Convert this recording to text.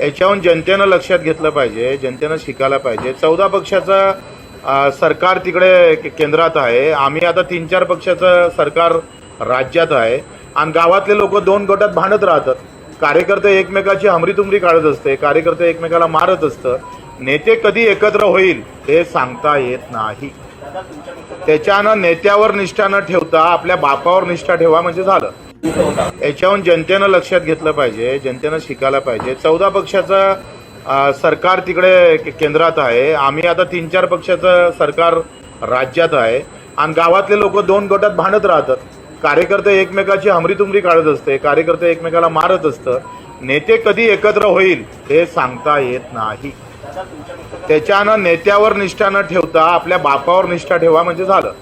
याच्याहून जनतेनं लक्षात घेतलं पाहिजे जनतेनं शिकायला पाहिजे. चौदा पक्षाचं सरकार तिकडे केंद्रात आहे. आम्ही आता तीन चार पक्षाचं सरकार राज्यात आहे. आणि गावातले लोक दोन गटात भांडत राहतात. कार्यकर्ते एकमेकाची हमरीतुमरी काढत असते कार्यकर्ते एकमेकाला मारत असतं. नेते कधी एकत्र होईल हे सांगता येत नाही. त्याच्यानं नेत्यावर निष्ठा न ठेवता आपल्या बापावर निष्ठा ठेवा म्हणजे झालं. याच्याहून जनतेनं लक्षात घेतलं पाहिजे जनतेनं शिकायला पाहिजे. चौदा पक्षाचं सरकार तिकडे केंद्रात आहे. आम्ही आता तीन चार पक्षाचं सरकार राज्यात आहे. आणि गावातले लोक दोन गटात भांडत राहतात. कार्यकर्ते एकमेकाची हमरीतुमरी काढत असते कार्यकर्ते एकमेकाला मारत असतं. नेते कधी एकत्र होईल हे सांगता येत नाही. त्याच्यानं नेत्यावर निष्ठा न ठेवता आपल्या बापावर निष्ठा ठेवा म्हणजे झालं.